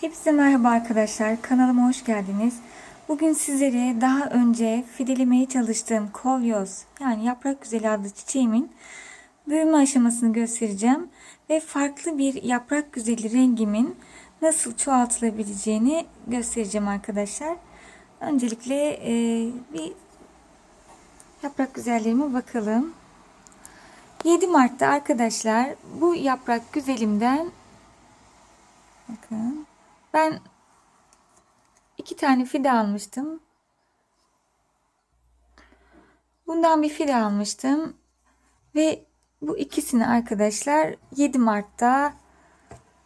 Hepinize merhaba arkadaşlar. Kanalıma hoş geldiniz. Bugün sizlere daha önce fidelemeye çalıştığım kolyoz yani yaprak güzeli adlı çiçeğimin büyüme aşamasını göstereceğim. Ve farklı bir yaprak güzeli rengimin nasıl çoğaltılabileceğini göstereceğim arkadaşlar. Öncelikle e, bir yaprak güzellerime bakalım. 7 Mart'ta arkadaşlar bu yaprak güzelimden bakın ben iki tane fide almıştım. Bundan bir fide almıştım. Ve bu ikisini arkadaşlar 7 Mart'ta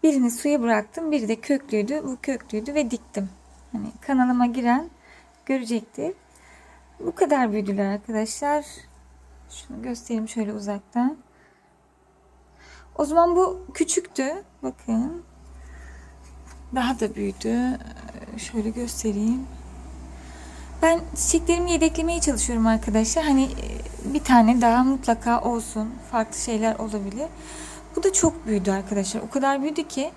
birini suya bıraktım. Biri de köklüydü. Bu köklüydü ve diktim. Hani kanalıma giren görecektir. Bu kadar büyüdüler arkadaşlar. Şunu göstereyim şöyle uzaktan. O zaman bu küçüktü. Bakın. Daha da büyüdü. Ee, Şöyle göstereyim. Ben çiçeklerimi yedeklemeye çalışıyorum arkadaşlar. Hani e, bir tane daha mutlaka olsun. Farklı şeyler olabilir. Bu da çok büyüdü arkadaşlar. O kadar büyüdü ki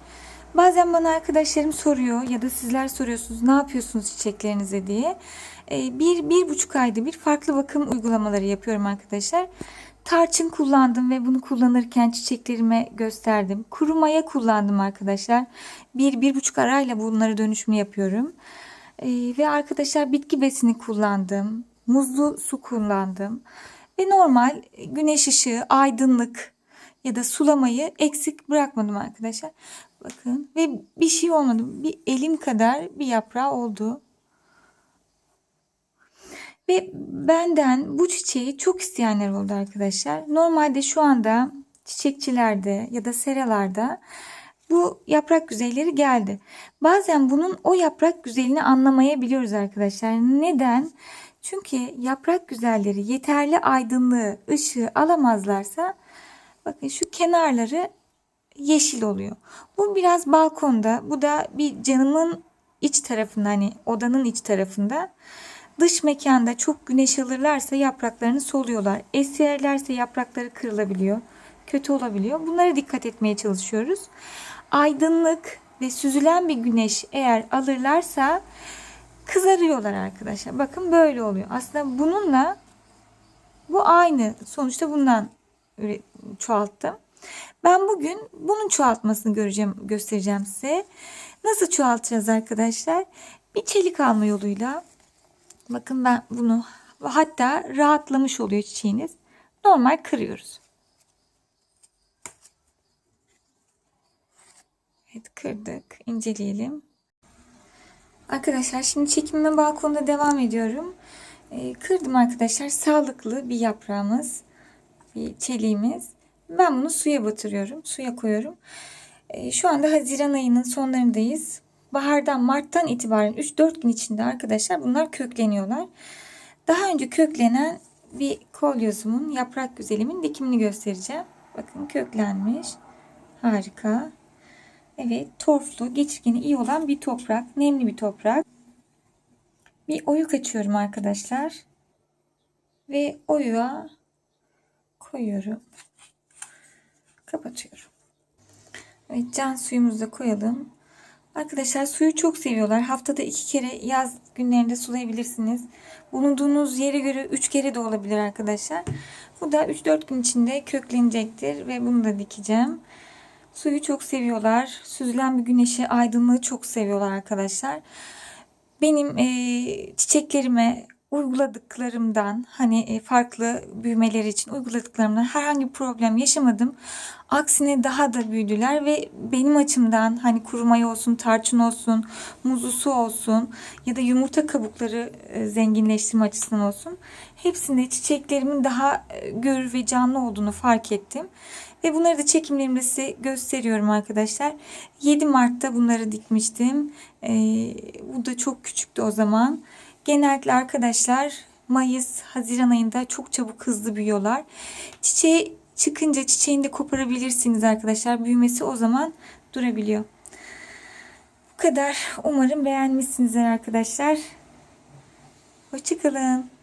bazen bana arkadaşlarım soruyor ya da sizler soruyorsunuz ne yapıyorsunuz çiçeklerinize diye. Ee, Bir, bir buçuk ayda bir farklı bakım uygulamaları yapıyorum arkadaşlar. Tarçın kullandım ve bunu kullanırken çiçeklerime gösterdim. Kuru maya kullandım arkadaşlar. Bir, bir buçuk arayla bunları dönüşümü yapıyorum. Ee, ve arkadaşlar bitki besini kullandım. Muzlu su kullandım. Ve normal güneş ışığı, aydınlık ya da sulamayı eksik bırakmadım arkadaşlar. Bakın ve bir şey olmadı. Bir elim kadar bir yaprağı oldu. Ve benden bu çiçeği çok isteyenler oldu arkadaşlar. Normalde şu anda çiçekçilerde ya da seralarda bu yaprak güzelleri geldi. Bazen bunun o yaprak güzelini anlamayabiliyoruz arkadaşlar. Neden? Çünkü yaprak güzelleri yeterli aydınlığı, ışığı alamazlarsa bakın şu kenarları yeşil oluyor. Bu biraz balkonda, bu da bir canımın iç tarafında hani odanın iç tarafında. Dış mekanda çok güneş alırlarsa yapraklarını soluyorlar. Esirlerse yaprakları kırılabiliyor. Kötü olabiliyor. Bunlara dikkat etmeye çalışıyoruz. Aydınlık ve süzülen bir güneş eğer alırlarsa kızarıyorlar arkadaşlar. Bakın böyle oluyor. Aslında bununla bu aynı. Sonuçta bundan çoğalttım. Ben bugün bunun çoğaltmasını göreceğim, göstereceğim size. Nasıl çoğaltacağız arkadaşlar? Bir çelik alma yoluyla Bakın ben bunu hatta rahatlamış oluyor çiçeğiniz. Normal kırıyoruz. Evet kırdık. inceleyelim. Arkadaşlar şimdi çekimime balkonda devam ediyorum. Ee, kırdım arkadaşlar. Sağlıklı bir yaprağımız. Bir çeliğimiz. Ben bunu suya batırıyorum. Suya koyuyorum. Ee, şu anda Haziran ayının sonlarındayız bahardan Mart'tan itibaren 3-4 gün içinde arkadaşlar bunlar kökleniyorlar. Daha önce köklenen bir kolyozumun yaprak güzelimin dikimini göstereceğim. Bakın köklenmiş. Harika. Evet torflu geçirgeni iyi olan bir toprak. Nemli bir toprak. Bir oyuk açıyorum arkadaşlar. Ve oyuğa koyuyorum. Kapatıyorum. Evet can suyumuzu da koyalım. Arkadaşlar suyu çok seviyorlar. Haftada iki kere yaz günlerinde sulayabilirsiniz. Bulunduğunuz yere göre üç kere de olabilir arkadaşlar. Bu da 3-4 gün içinde köklenecektir ve bunu da dikeceğim. Suyu çok seviyorlar. Süzülen bir güneşi, aydınlığı çok seviyorlar arkadaşlar. Benim e, çiçeklerime uyguladıklarımdan hani e, farklı büyümeler için uyguladıklarımdan herhangi bir problem yaşamadım. Aksine daha da büyüdüler ve benim açımdan hani kurumay olsun, tarçın olsun, muzlu su olsun ya da yumurta kabukları e, zenginleştirme açısından olsun. Hepsinde çiçeklerimin daha e, gör ve canlı olduğunu fark ettim. Ve bunları da çekimlerimde size gösteriyorum arkadaşlar. 7 Mart'ta bunları dikmiştim. Ee, bu da çok küçüktü o zaman. Genellikle arkadaşlar Mayıs, Haziran ayında çok çabuk hızlı büyüyorlar. Çiçeği çıkınca çiçeğini de koparabilirsiniz arkadaşlar. Büyümesi o zaman durabiliyor. Bu kadar. Umarım beğenmişsinizdir arkadaşlar. Hoşçakalın.